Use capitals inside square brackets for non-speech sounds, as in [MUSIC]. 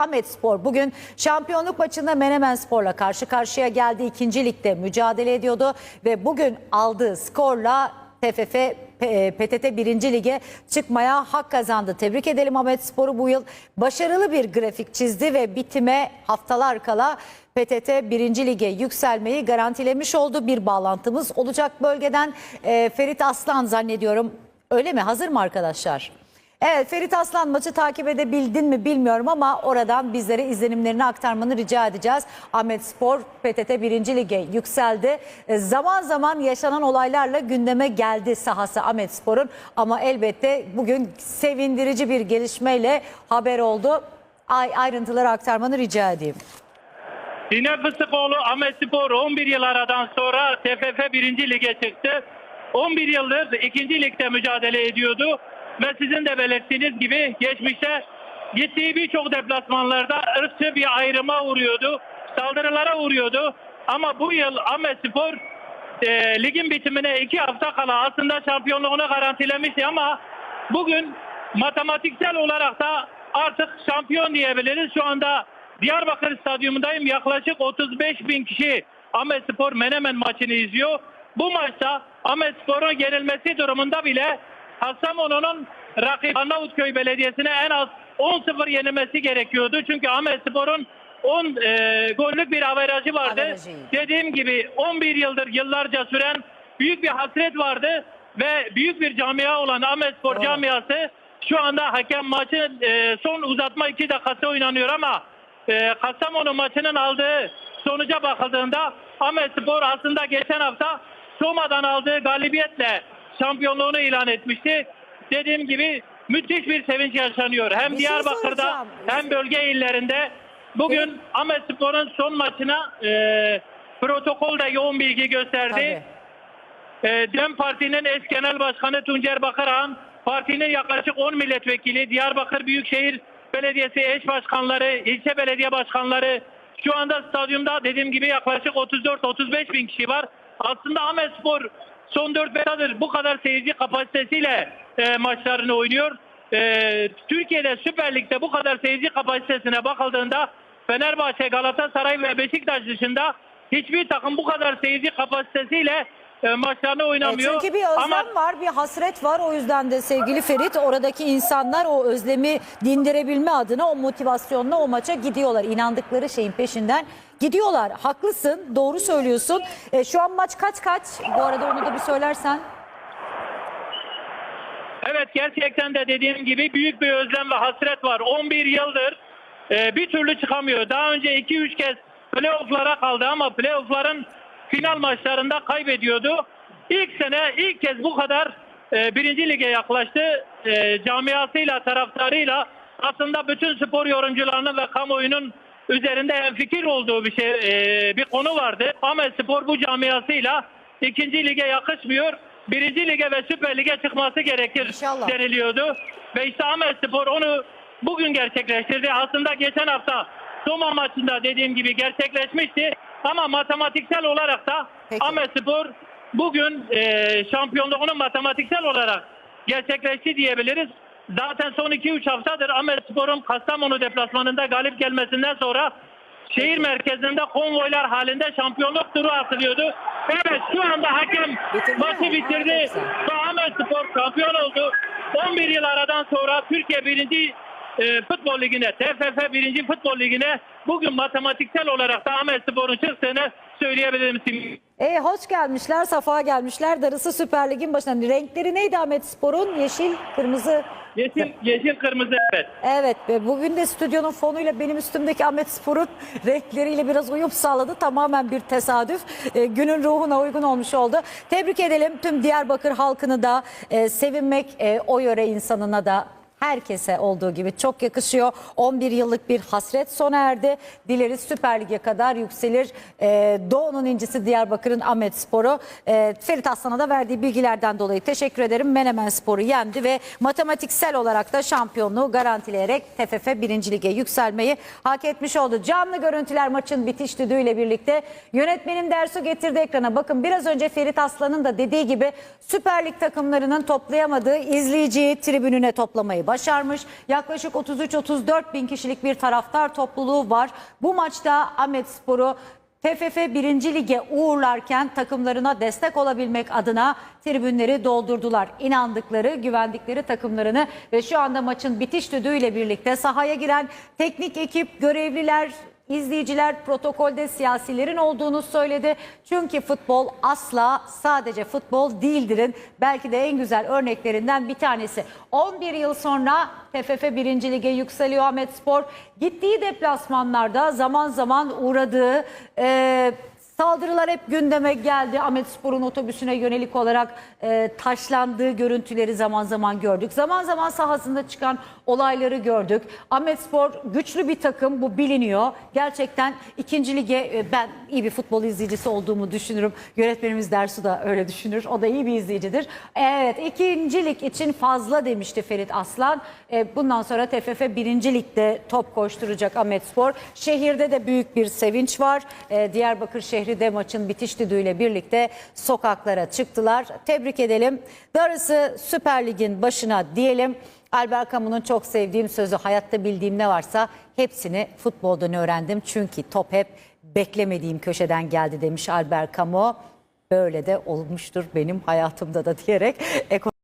Ahmet Spor bugün şampiyonluk maçında Menemen Spor'la karşı karşıya geldi. İkinci ligde mücadele ediyordu ve bugün aldığı skorla TFF PTT 1. Lige çıkmaya hak kazandı. Tebrik edelim Ahmet Spor'u bu yıl başarılı bir grafik çizdi ve bitime haftalar kala PTT 1. Lige yükselmeyi garantilemiş oldu. Bir bağlantımız olacak bölgeden. Ee, Ferit Aslan zannediyorum. Öyle mi? Hazır mı arkadaşlar? Evet Ferit Aslan maçı takip edebildin mi bilmiyorum ama oradan bizlere izlenimlerini aktarmanı rica edeceğiz. Ahmet Spor PTT 1. Lige yükseldi. E, Zaman zaman yaşanan olaylarla gündeme geldi sahası Ahmet Spor'un ama elbette bugün sevindirici bir gelişmeyle haber oldu. Ay, ayrıntıları aktarmanı rica edeyim. Dine Fıstıkoğlu Ahmet Spor 11 yıl aradan sonra TFF 1. Lig'e çıktı. 11 yıldır 2. Lig'de mücadele ediyordu. Ve sizin de belirttiğiniz gibi geçmişte gittiği birçok deplasmanlarda ırkçı bir ayrıma uğruyordu. Saldırılara uğruyordu. Ama bu yıl Ahmet Spor e, ligin bitimine iki hafta kala aslında şampiyonluğunu garantilemişti ama bugün matematiksel olarak da artık şampiyon diyebiliriz. Şu anda Diyarbakır Stadyumundayım. Yaklaşık 35 bin kişi Ahmet Spor Menemen maçını izliyor. Bu maçta Ahmet Spor'un yenilmesi durumunda bile Hasamonu'nun rakip Arnavutköy Belediyesi'ne en az 10-0 yenilmesi gerekiyordu. Çünkü Ahmet Spor'un 10 e, gollük bir averajı vardı. Averajı. Dediğim gibi 11 yıldır yıllarca süren büyük bir hasret vardı ve büyük bir camia olan Ahmet Spor Doğru. camiası şu anda hakem maçın e, son uzatma 2 dakikası oynanıyor ama e, Kastamonu maçının aldığı sonuca bakıldığında Ahmet Spor aslında geçen hafta Soma'dan aldığı galibiyetle şampiyonluğunu ilan etmişti. Dediğim gibi müthiş bir sevinç yaşanıyor. Hem Bir şey Diyarbakır'da soracağım. hem bölge illerinde. Bugün Ahmet Spor'un son maçına e, protokolde yoğun bilgi gösterdi. Tabii. E, DEM Parti'nin eş genel başkanı Tuncer Bakırhan, partinin yaklaşık 10 milletvekili, Diyarbakır Büyükşehir Belediyesi eş başkanları, ilçe belediye başkanları, şu anda stadyumda dediğim gibi yaklaşık 34-35 bin kişi var. Aslında Ahmet Spor son 4 haftadır bu kadar seyirci kapasitesiyle e, maçlarını oynuyor. E, Türkiye'de Süper Lig'de bu kadar seyirci kapasitesine bakıldığında Fenerbahçe, Galatasaray ve Beşiktaş dışında hiçbir takım bu kadar seyirci kapasitesiyle e, maçlarını E, oynamıyor. Çünkü bir özlem Ama var, bir hasret var. O yüzden de sevgili Ferit oradaki insanlar o özlemi dindirebilme adına o motivasyonla o maça gidiyorlar. İnandıkları şeyin peşinden gidiyorlar. Haklısın, doğru söylüyorsun. E, şu an maç kaç kaç? Bu arada onu da bir söylersen. Evet gerçekten de dediğim gibi büyük bir özlem ve hasret var. 11 yıldır e, bir türlü çıkamıyor. Daha önce 2-3 kez playofflara kaldı ama playoffların final maçlarında kaybediyordu. İlk sene ilk kez bu kadar e, birinci lige yaklaştı. E, camiasıyla, taraftarıyla aslında bütün spor yorumcularının ve kamuoyunun üzerinde hemfikir olduğu bir şey e, bir konu vardı. Ahmet Spor bu camiasıyla ikinci lige yakışmıyor. Birinci lige ve Süper Lig'e çıkması gerekir İnşallah. deniliyordu. Ve işte Ahmet Spor onu bugün gerçekleştirdi. Aslında geçen hafta Soma maçında dediğim gibi gerçekleşmişti. Ama matematiksel olarak da Peki. Ahmet Spor bugün e, şampiyonluğunu matematiksel olarak gerçekleşti diyebiliriz. Zaten son 2-3 haftadır Ahmet Spor'un Kastamonu deplasmanında galip gelmesinden sonra şehir merkezinde konvoylar halinde şampiyonluk turu atılıyordu. Evet şu anda hakem maçı bitirdi. Ahmet Spor şampiyon oldu. 11 yıl aradan sonra Türkiye 1. E, futbol ligine, TFF 1. futbol ligine bugün matematiksel olarak da Ahmet Spor'un çıktığını söyleyebilirim. E, hoş gelmişler, safa gelmişler. Darısı Süper Lig'in başına. Renkleri neydi Ahmet Spor'un? Yeşil, kırmızı. Yeşil, yeşil kırmızı evet. Evet ve bugün de stüdyonun fonuyla benim üstümdeki Ahmet Spor'un [LAUGHS] renkleriyle biraz uyum sağladı. Tamamen bir tesadüf. E, günün ruhuna uygun olmuş oldu. Tebrik edelim tüm Diyarbakır halkını da e, sevinmek e, o yöre insanına da herkese olduğu gibi çok yakışıyor. 11 yıllık bir hasret sona erdi. Dileriz Süper Lig'e kadar yükselir. Ee, Doğu'nun incisi Diyarbakır'ın Ahmet Sporu. Ee, Ferit Aslan'a da verdiği bilgilerden dolayı teşekkür ederim. Menemen Sporu yendi ve matematiksel olarak da şampiyonluğu garantileyerek TFF 1. Lig'e yükselmeyi hak etmiş oldu. Canlı görüntüler maçın bitiş düdüğüyle birlikte yönetmenim Dersu getirdi ekrana. Bakın biraz önce Ferit Aslan'ın da dediği gibi Süper Lig takımlarının toplayamadığı izleyiciyi tribününe toplamayı başarmış. Yaklaşık 33-34 bin kişilik bir taraftar topluluğu var. Bu maçta Ahmet Spor'u TFF 1. Lig'e uğurlarken takımlarına destek olabilmek adına tribünleri doldurdular. İnandıkları, güvendikleri takımlarını ve şu anda maçın bitiş düdüğüyle birlikte sahaya giren teknik ekip, görevliler, izleyiciler protokolde siyasilerin olduğunu söyledi. Çünkü futbol asla sadece futbol değildirin. Belki de en güzel örneklerinden bir tanesi. 11 yıl sonra TFF 1. Lig'e yükseliyor Ahmet Spor. Gittiği deplasmanlarda zaman zaman uğradığı e, Saldırılar hep gündeme geldi. Ahmet Spor'un otobüsüne yönelik olarak e, taşlandığı görüntüleri zaman zaman gördük. Zaman zaman sahasında çıkan olayları gördük. Ahmet Spor güçlü bir takım bu biliniyor. Gerçekten ikinci lige e, ben iyi bir futbol izleyicisi olduğumu düşünürüm. Yönetmenimiz Dersu da öyle düşünür. O da iyi bir izleyicidir. Evet ikinci lig için fazla demişti Ferit Aslan. E, bundan sonra TFF birinci ligde top koşturacak Ahmet Spor. Şehirde de büyük bir sevinç var. E, Diyarbakır şehri de maçın bitiş düdüğüyle birlikte sokaklara çıktılar. Tebrik edelim. Darısı Süper Lig'in başına diyelim. Albert Camus'un çok sevdiğim sözü hayatta bildiğim ne varsa hepsini futboldan öğrendim. Çünkü top hep beklemediğim köşeden geldi demiş Albert Camus. Böyle de olmuştur benim hayatımda da diyerek. [LAUGHS]